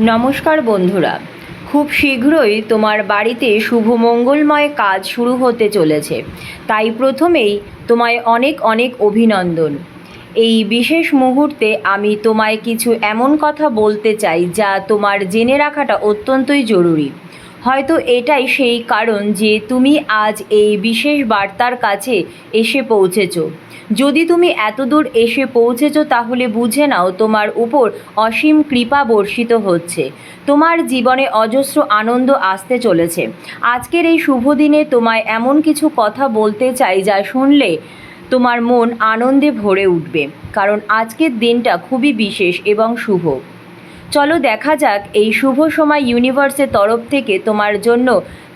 নমস্কার বন্ধুরা। খুব শীঘ্রই তোমার বাড়িতে শুভ মঙ্গলময় কাজ শুরু হতে চলেছে। তাই প্রথমেই তোমায় অনেক অনেক অভিনন্দন। এই বিশেষ মুহূর্তে আমি তোমায় কিছু এমন কথা বলতে চাই, যা তোমার জেনে রাখাটা অত্যন্তই জরুরি। হয়তো এটাই সেই কারণ যে তুমি আজ এই বিশেষ বার্তার কাছে এসে পৌঁছেছো। যদি তুমি এতদূর এসে পৌঁছেছো তাহলে বুঝে নাও তোমার উপর অসীম কৃপা বর্ষিত হচ্ছে। তোমার জীবনে অজস্র আনন্দ আসতে চলেছে। আজকের এই শুভ দিনে তোমায় এমন কিছু কথা বলতে চাই যা শুনলে তোমার মন আনন্দে ভরে উঠবে। কারণ আজকের দিনটা খুবই বিশেষ এবং শুভ। চলো দেখা যাক এই শুভ সময় ইউনিভার্সের তরফ থেকে তোমার জন্য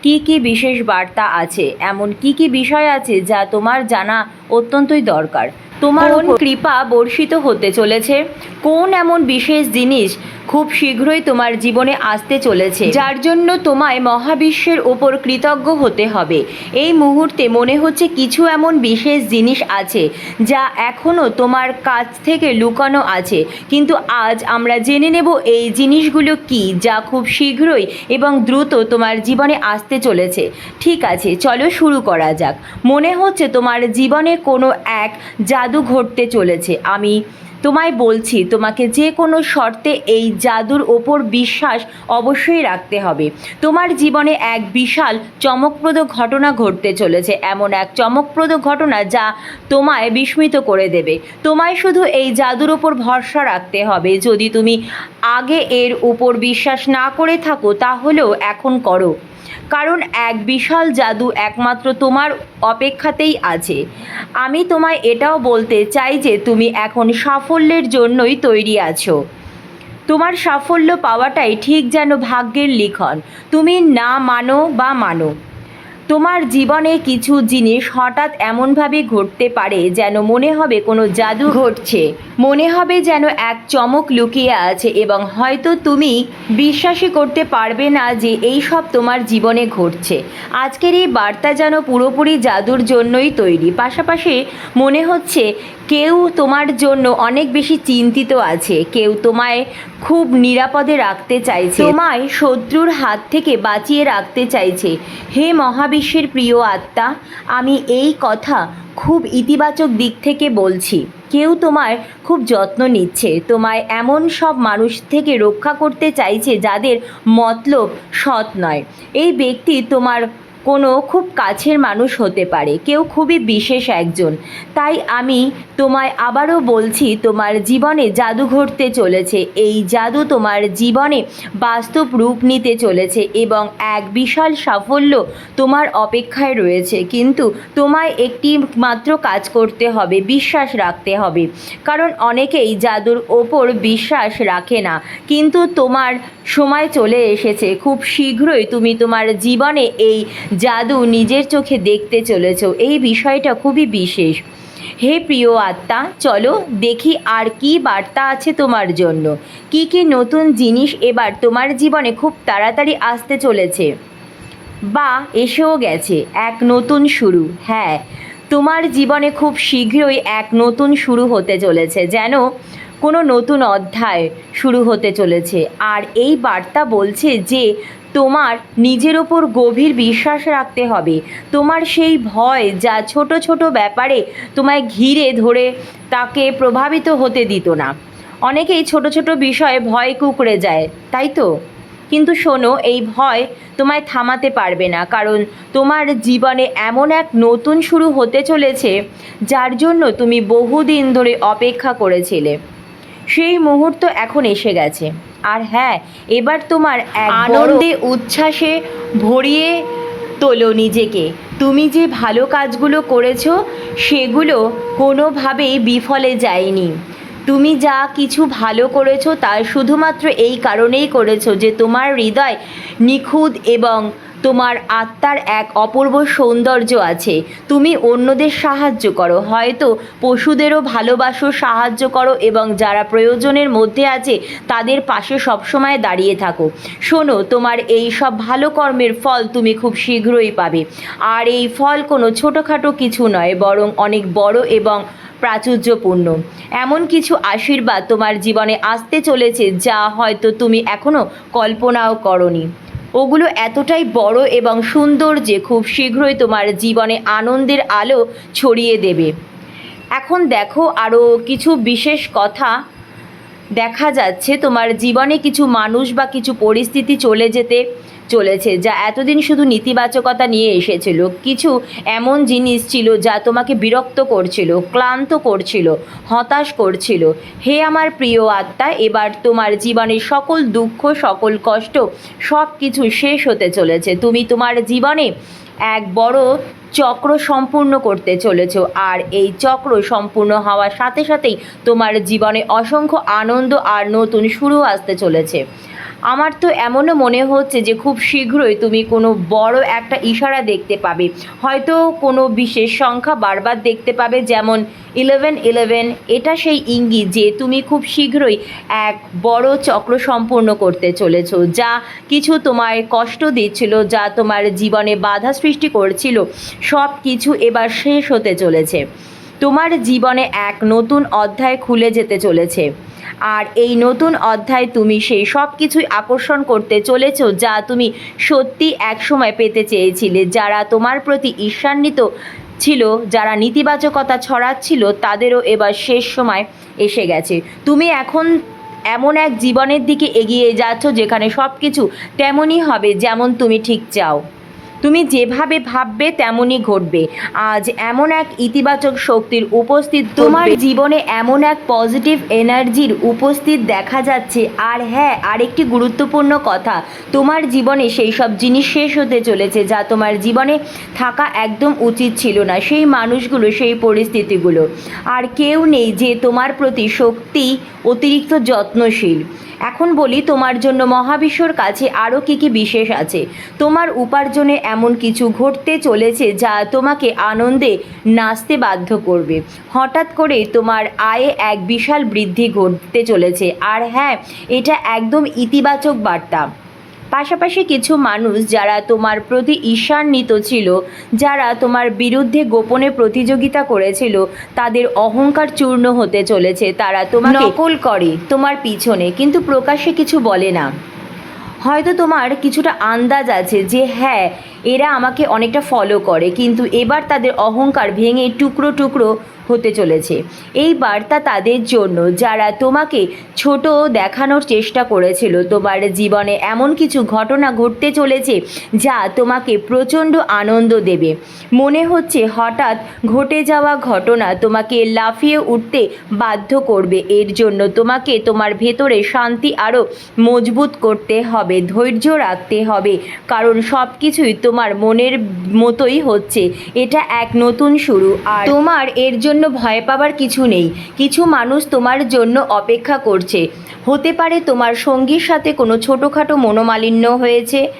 কি কি বিশেষ বার্তা আছে, এমন কি কি বিষয় আছে যা তোমার জানা অত্যন্তই দরকার। তোমার কোন কৃপা বর্ষিত হতে চলেছে? কোন এমন বিশেষ জিনিস খুব শীঘ্রই তোমার জীবনে আসতে চলেছে? যার জন্য তোমায় মহাবিশ্বের ওপর কৃতজ্ঞ হতে হবে। এই মুহূর্তে মনে হচ্ছে কিছু এমন বিশেষ জিনিস আছে যা এখনও তোমার কাছ থেকে লুকানো আছে। কিন্তু আজ আমরা জেনে নেব এই জিনিসগুলো কি যা খুব শীঘ্রই এবং দ্রুত তোমার জীবনে আসতে চলেছে। ঠিক আছে চলো শুরু করা যাক। মনে হচ্ছে তোমার জীবনে কোনো এক জাদু ঘটতে চলেছে। আমি তোমায় বলছি, তোমাকে যে কোনো শর্তে এই জাদুর ওপর বিশ্বাস অবশ্যই রাখতে হবে। তোমার জীবনে এক বিশাল, চমকপ্রদ ঘটনা ঘটতে চলেছে। এমন এক চমকপ্রদ ঘটনা যা তোমায় বিস্মিত করে দেবে। তোমায় শুধু এই জাদুর ওপর ভরসা রাখতে হবে। যদি তুমি আগে এর উপর বিশ্বাস না করে থাকো, তাহলেও এখন করো। কারণ এক বিশাল জাদু একমাত্র তোমার অপেক্ষাতেই আছে। আমি তোমায় এটাও বলতে চাই যে তুমি এখন সাফল্যের জন্যই তৈরি আছো। তোমার সাফল্য পাওয়াটাই ঠিক যেন ভাগ্যের লিখন। তুমি না মানো বা মানো। তোমার জীবনে কিছু জিনিস হঠাৎ এমনভাবে ঘটতে পারে যেন মনে হবে কোনো জাদু ঘটছে। মনে হবে যেন এক চমক লুকিয়ে আছে এবং হয়তো তুমি বিশ্বাসই করতে পারবে না যে এই সব তোমার জীবনে ঘটছে। আজকের এই বার্তা যেন পুরোপুরি জাদুর জন্যই তৈরি। পাশাপাশি মনে হচ্ছে কেউ তোমার জন্য অনেক বেশি চিন্তিত আছে। কেউ তোমায় খুব নিরাপদে রাখতে চাইছে। তোমায় শত্রুর হাত থেকে বাঁচিয়ে রাখতে চাইছে। হে মহাবিশ্বের প্রিয় আত্মা, আমি এই কথা খুব ইতিবাচক দিক থেকে বলছি। কেউ তোমার খুব যত্ন নিচ্ছে। তোমায় এমন সব মানুষ থেকে রক্ষা করতে চাইছে যাদের মতলব সৎ নয়। এই ব্যক্তি তোমার কোনো খুব কাছের মানুষ হতে পারে। কেউ খুবই বিশেষ একজন। তাই আমি তোমায় আবারও বলছি, তোমার জীবনে জাদু ঘটতে চলেছে। এই জাদু তোমার জীবনে বাস্তব রূপ নিতে চলেছে এবং এক বিশাল সাফল্য তোমার অপেক্ষায় রয়েছে। কিন্তু তোমায় একটি মাত্র কাজ করতে হবে, বিশ্বাস রাখতে হবে। কারণ অনেকেই জাদুর ওপর বিশ্বাস রাখে না। কিন্তু তোমার সময় চলে এসেছে। খুব শীঘ্রই তুমি তোমার জীবনে এই জাদু নিজের চোখে দেখতে চলেছ। এই বিষয়টা খুবই বিশেষ। হে প্রিয় আত্মা, চলো দেখি আর কি বার্তা আছে তোমার জন্য। কি কি নতুন জিনিস এবার তোমার জীবনে খুব তাড়াতাড়ি আসতে চলেছে? বা, এসেও গেছে, এক নতুন শুরু। হ্যাঁ তোমার জীবনে খুব শীঘ্রই এক নতুন শুরু হতে চলেছে, যেন কোনো নতুন অধ্যায় শুরু হতে চলেছে। আর এই বার্তা বলছে যে তোমার নিজের ওপর গভীর বিশ্বাস রাখতে হবে। তোমার সেই ভয় যা ছোট ছোট ব্যাপারে তোমায় ঘিরে ধরে তাকে প্রভাবিত হতে দিত না। অনেকেই ছোট ছোট বিষয়ে ভয় কুকড়ে যায়, তাই তো? কিন্তু শোনো, এই ভয় তোমায় থামাতে পারবে না, কারণ তোমার জীবনে এমন এক নতুন শুরু হতে চলেছে, যার জন্য তুমি বহুদিন ধরে অপেক্ষা করেছিলে। সেই মুহূর্ত এখন এসে গেছে। আর হ্যাঁ এবার তোমার আনন্দে উচ্ছ্বাসে ভরিয়ে তোলো নিজেকে। তুমি যে ভালো কাজগুলো করেছ সেগুলো কোনোভাবেই বিফলে যায়নি। তুমি যা কিছু ভালো করেছ, তা শুধুমাত্র এই কারণেই করেছ যে তোমার হৃদয় নিখুঁত এবং তোমার আত্মার এক অপূর্ব সৌন্দর্য আছে। তুমি অন্যদের সাহায্য করো। হয়তো পশুদেরও ভালোবাসো, সাহায্য করো এবং যারা প্রয়োজনের মধ্যে আছে, তাদের পাশে সবসময় দাঁড়িয়ে থাকো। শোনো, তোমার এই সব ভালো কর্মের ফল তুমি খুব শীঘ্রই পাবে। আর এই ফল কোনো ছোটোখাটো কিছু নয়, বরং অনেক বড় এবং প্রাচুর্যপূর্ণ। এমন কিছু আশীর্বাদ তোমার জীবনে আসতে চলেছে যা হয়তো তুমি এখনও কল্পনাও করনি। ওগুলো এতটাই বড় এবং সুন্দর যে খুব শীঘ্রই তোমার জীবনে আনন্দের আলো ছড়িয়ে দেবে। এখন দেখো আরও কিছু বিশেষ কথা। দেখা যাচ্ছে তোমার জীবনে কিছু মানুষ বা কিছু পরিস্থিতি চলে যেতে চলেছে, যা এতদিন শুধু নেতিবাচকতা নিয়ে এসেছিল। কিছু এমন জিনিস ছিল যা তোমাকে বিরক্ত করছিল, ক্লান্ত করছিল, হতাশ করছিল। হে আমার প্রিয় আত্মা, এবার তোমার জীবনের সকল দুঃখ, সকল কষ্ট সব কিছু শেষ হতে চলেছে। তুমি তোমার জীবনে এক বড় চক্র সম্পূর্ণ করতে চলেছ, আর এই চক্র সম্পূর্ণ হওয়ার সাথে সাথেই তোমার জীবনে অসংখ্য আনন্দ আর নতুন শুরু আসতে চলেছে। আমার তো এমনও মনে হচ্ছে যে খুব শীঘ্রই তুমি কোনো বড় একটা ইশারা দেখতে পাবে। হয়তো কোনো বিশেষ সংখ্যা বারবার দেখতে পাবে, যেমন ইলেভেন ইলেভেন এটা সেই ইঙ্গিত যে তুমি খুব শীঘ্রই এক বড় চক্র সম্পূর্ণ করতে চলেছ, যা কিছু তোমায় কষ্ট দিচ্ছিল, যা তোমার জীবনে বাধা সৃষ্টি করছিল, সব কিছু এবার শেষ হতে চলেছে। তোমার জীবনে এক নতুন অধ্যায় খুলে যেতে চলেছে। আর এই নতুন অধ্যায় তুমি সেই সব কিছুই আকর্ষণ করতে চলেছ যা তুমি সত্যি একসময় পেতে চেয়েছিলে। যারা তোমার প্রতি ঈর্ষান্বিত ছিল, যারা নেতিবাচকতা ছড়াচ্ছিল, তাদেরও এবার শেষ সময় এসে গেছে। তুমি এখন এমন এক জীবনের দিকে এগিয়ে যাচ্ছ যেখানে সব কিছু তেমনই হবে যেমন তুমি ঠিক চাও। তুমি যেভাবে ভাববে তেমনই ঘটবে। আজ এমন এক ইতিবাচক শক্তির উপস্থিত তোমার জীবনে এমন এক পজিটিভ এনার্জির উপস্থিত দেখা যাচ্ছে। আর হ্যাঁ আরেকটি গুরুত্বপূর্ণ কথা, তোমার জীবনে সেই সব জিনিস শেষ হতে চলেছে যা তোমার জীবনে থাকা একদম উচিত ছিল না, সেই মানুষগুলো, সেই পরিস্থিতিগুলো। আর কেউ নেই যে তোমার প্রতি শক্তি অতিরিক্ত যত্নশীল। এখন বলি, তোমার জন্য মহাবিশ্বর কাছে আরও কী কী বিশেষ আছে? তোমার উপার্জনে এমন কিছু ঘটতে চলেছে যা তোমাকে আনন্দে নাচতে বাধ্য করবে। হঠাৎ করে তোমার আয়ে এক বিশাল বৃদ্ধি ঘটতে চলেছে। আর হ্যাঁ এটা একদম ইতিবাচক বার্তা। পাশাপাশি কিছু মানুষ যারা তোমার প্রতি ঈর্ষান্বিত ছিল যারা তোমার বিরুদ্ধে গোপনে প্রতিযোগিতা করেছিল তাদের অহংকার চূর্ণ হতে চলেছে। তারা তোমার নকল করে। তোমার পিছনে কিন্তু প্রকাশ্যে কিছু বলে না। হয়তো তোমার কিছুটা আন্দাজ আছে যে হ্যাঁ এরা আমাকে অনেকটা ফলো করে, কিন্তু এবার তাদের অহংকার ভেঙে টুকরো টুকরো হতে চলেছে। এই বার্তা তাদের জন্য, যারা তোমাকে ছোট দেখানোর চেষ্টা করেছিল, তোমার জীবনে এমন কিছু ঘটনা ঘটতে চলেছে যা তোমাকে প্রচণ্ড আনন্দ দেবে। মনে হচ্ছে হঠাৎ ঘটে যাওয়া ঘটনা তোমাকে লাফিয়ে উঠতে বাধ্য করবে। এর জন্য তোমাকে তোমার ভেতরে শান্তি আরও মজবুত করতে হবে, ধৈর্য রাখতে হবে, কারণ সব কিছুই তোমার মনের মতোই হচ্ছে। এটা এক নতুন শুরু। আর তোমার এর জন্য ভয় পাবার কিছু নেই। কিছু মানুষ তোমার জন্য অপেক্ষা করছে। হতে পারে তোমার সঙ্গীর সাথে কোনো ছোটোখাটো মনোমালিন্য হয়েছে।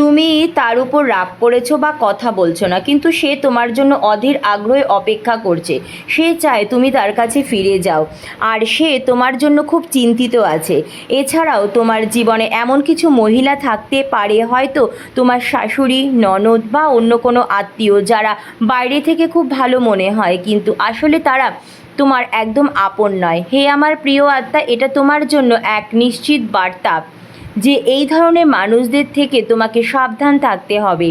তুমি তার উপর রাগ করেছ বা কথা বলছো না, কিন্তু সে তোমার জন্য অধীর আগ্রহে অপেক্ষা করছে। সে চায় তুমি তার কাছে ফিরে যাও। আর সে তোমার জন্য খুব চিন্তিত আছে। এছাড়াও তোমার জীবনে এমন কিছু মহিলা থাকতে পারে, হয়তো তোমার শাশুড়ি, ননদ বা অন্য কোনো আত্মীয় যারা বাইরে থেকে খুব ভালো মনে হয়, কিন্তু আসলে তারা তোমার একদম আপন নয়। হে আমার প্রিয় আত্মা, এটা তোমার জন্য এক নিশ্চিত বার্তা। যে এই ধরনের মানুষদের থেকে তোমাকে সাবধান থাকতে হবে।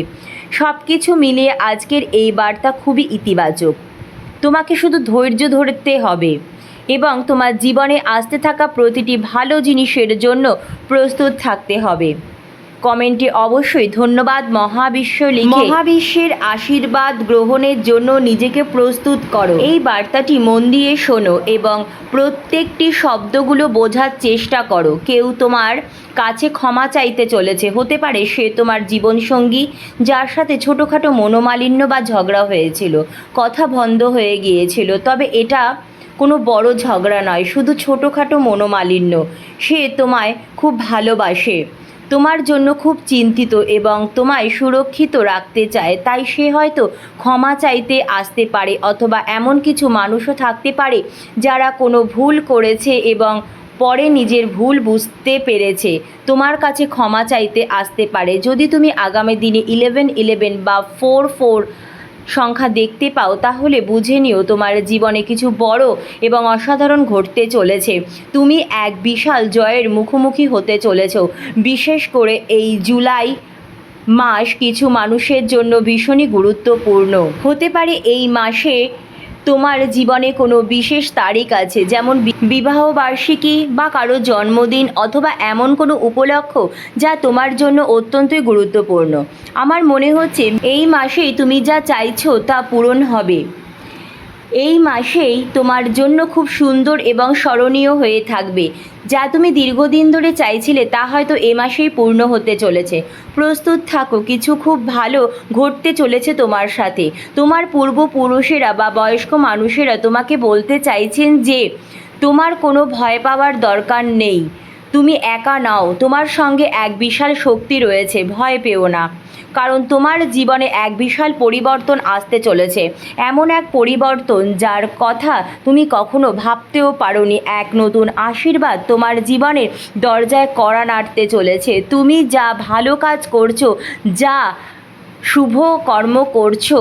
সব কিছু মিলিয়ে আজকের এই বার্তা খুবই ইতিবাচক। তোমাকে শুধু ধৈর্য ধরতে হবে এবং তোমার জীবনে আসতে থাকা প্রতিটি ভালো জিনিসের জন্য প্রস্তুত থাকতে হবে। কমেন্টে অবশ্যই ধন্যবাদ মহাবিশ্ব লিখে। মহাবিশ্বের আশীর্বাদ গ্রহণের জন্য নিজেকে প্রস্তুত করো। এই বার্তাটি মন দিয়ে শোনো এবং প্রত্যেকটি শব্দগুলো বোঝার চেষ্টা করো। কেউ তোমার কাছে ক্ষমা চাইতে চলেছে। হতে পারে সে তোমার জীবনসঙ্গী, যার সাথে ছোটোখাটো মনোমালিন্য বা ঝগড়া হয়েছিল। কথা বন্ধ হয়ে গিয়েছিল। তবে এটা কোনো বড় ঝগড়া নয়, শুধু ছোটোখাটো মনোমালিন্য। সে তোমায় খুব ভালোবাসে। তোমার জন্য খুব চিন্তিত এবং তোমায় সুরক্ষিত রাখতে চায়, তাই সে হয়তো ক্ষমা চাইতে আসতে পারে অথবা এমন কিছু মানুষও থাকতে পারে যারা কোনো ভুল করেছে এবং পরে নিজের ভুল বুঝতে পেরেছে। তোমার কাছে ক্ষমা চাইতে আসতে পারে। যদি তুমি আগামী দিনে ইলেভেন ইলেভেন বা ফোর ফোর সংখ্যা দেখতে পাও, তাহলে বুঝে নিও তোমার জীবনে কিছু বড় এবং অসাধারণ ঘটতে চলেছে। তুমি এক বিশাল জয়ের মুখোমুখি হতে চলেছ। বিশেষ করে এই জুলাই মাস কিছু মানুষের জন্য ভীষণই গুরুত্বপূর্ণ। হতে পারে এই মাসে তোমার জীবনে কোনো বিশেষ তারিখ আছে? যেমন বিবাহ বার্ষিকী বা কারও জন্মদিন অথবা এমন কোনো উপলক্ষ যা তোমার জন্য অত্যন্তই গুরুত্বপূর্ণ। আমার মনে হচ্ছে এই মাসেই তুমি যা চাইছো তা পূরণ হবে। এই মাসেই তোমার জন্য খুব সুন্দর এবং স্মরণীয় হয়ে থাকবে। যা তুমি দীর্ঘদিন ধরে চাইছিলে, তা হয়তো এ মাসেই পূর্ণ হতে চলেছে। প্রস্তুত থাকো, কিছু খুব ভালো ঘটতে চলেছে তোমার সাথে। তোমার পূর্বপুরুষেরা বা বয়স্ক মানুষেরা তোমাকে বলতে চাইছেন যে, তোমার কোনো ভয় পাওয়ার দরকার নেই। তুমি একা নাও। তোমার সঙ্গে এক বিশাল শক্তি রয়েছে, ভয় পেও না। কারণ তোমার জীবনে এক বিশাল পরিবর্তন আসতে চলেছে। এমন এক পরিবর্তন যার কথা তুমি কখনো ভাবতেও পারোনি। এক নতুন আশীর্বাদ তোমার জীবনের দরজায় কড়া নাড়তে চলেছে। তুমি যা ভালো কাজ করছ, যা শুভ কর্ম করছ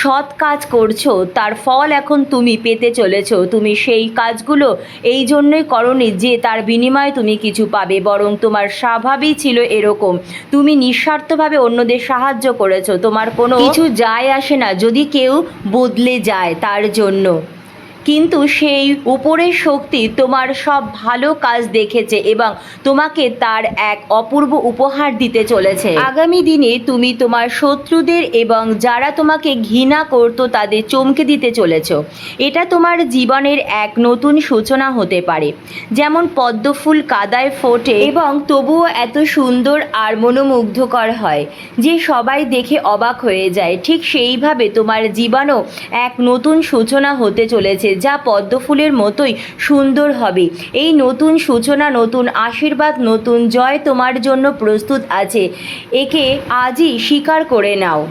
সৎ কাজ করছ তার ফল এখন তুমি পেতে চলেছো। তুমি সেই কাজগুলো এই জন্যই করনি যে তার বিনিময়ে তুমি কিছু পাবে বরং তোমার স্বভাবই ছিল এরকম। তুমি নিঃস্বার্থভাবে অন্যদের সাহায্য করেছ তোমার কোনো কিছু যায় আসে না যদি কেউ বদলে যায় তার জন্য। কিন্তু সেই উপরের শক্তি তোমার সব ভালো কাজ দেখেছে এবং তোমাকে তার এক অপূর্ব উপহার দিতে চলেছে। আগামী দিনে তুমি তোমার শত্রুদের এবং যারা তোমাকে ঘৃণা করত তাদের চমকে দিতে চলেছ। এটা তোমার জীবনের এক নতুন সূচনা হতে পারে। যেমন পদ্মফুল কাদায় ফোটে এবং তবুও এত সুন্দর আর মনোমুগ্ধকর হয় যে সবাই দেখে অবাক হয়ে যায়। ঠিক সেইভাবে তোমার জীবনও এক নতুন সূচনা হতে চলেছে যা পদ্ম ফুলের মতোই সুন্দর হবে। এই নতুন সূচনা, নতুন আশীর্বাদ, নতুন জয় তোমার জন্য প্রস্তুত আছে। একে আজই স্বীকার করে নাও।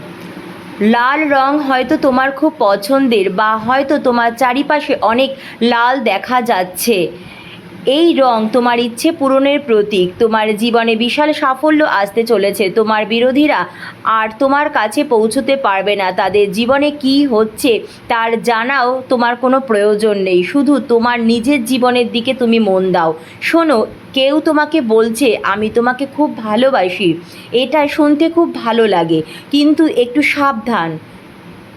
লাল রং হয়তো তোমার খুব পছন্দের বা হয়তো তোমার চারিপাশে অনেক লাল দেখা যাচ্ছে। এই রং তোমার ইচ্ছে পূরণের প্রতীক। তোমার জীবনে বিশাল সাফল্য আসতে চলেছে। তোমার বিরোধীরা আর তোমার কাছে পৌঁছতে পারবে না। তাদের জীবনে কি হচ্ছে তার জানাও তোমার কোনো প্রয়োজন নেই। শুধু তোমার নিজের জীবনের দিকে তুমি মন দাও। শোনো, কেউ তোমাকে বলছে, আমি তোমাকে খুব ভালোবাসি। এটা শুনতে খুব ভালো লাগে। কিন্তু একটু সাবধান।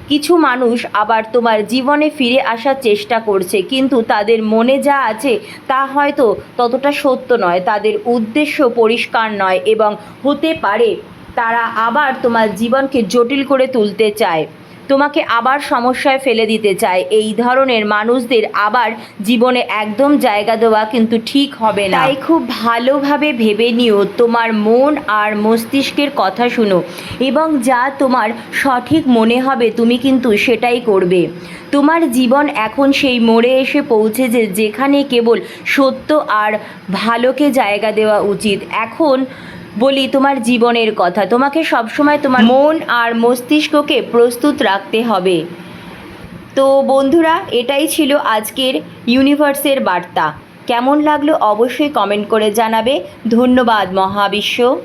কিছু মানুষ আবার তোমার জীবনে ফিরে আসার চেষ্টা করছে, কিন্তু তাদের মনে যা আছে তা হয়তো ততটা সত্য নয়। তাদের উদ্দেশ্য পরিষ্কার নয় এবং হতে পারে তারা আবার তোমার জীবনকে জটিল করে তুলতে চায়। তোমাকে আবার সমস্যায় ফেলে দিতে চায়। এই ধরনের মানুষদের আবার জীবনে একদম জায়গা দেওয়া কিন্তু ঠিক হবে না। তাই খুব ভালোভাবে ভেবে নিও, তোমার মন আর মস্তিষ্কের কথা শুনো এবং যা তোমার সঠিক মনে হবে তুমি কিন্তু সেটাই করবে। তোমার জীবন এখন সেই মোড়ে এসে পৌঁছেছে যেখানে কেবল সত্য আর ভালোকে জায়গা দেওয়া উচিত। এখন বলি, তোমার জীবনের কথা। তোমাকে সবসময় তোমার মন আর মস্তিষ্ককে প্রস্তুত রাখতে হবে। তো বন্ধুরা, এটাই ছিল আজকের ইউনিভার্সের বার্তা। কেমন লাগল অবশ্যই কমেন্ট করে জানাবে। ধন্যবাদ মহাবিশ্ব।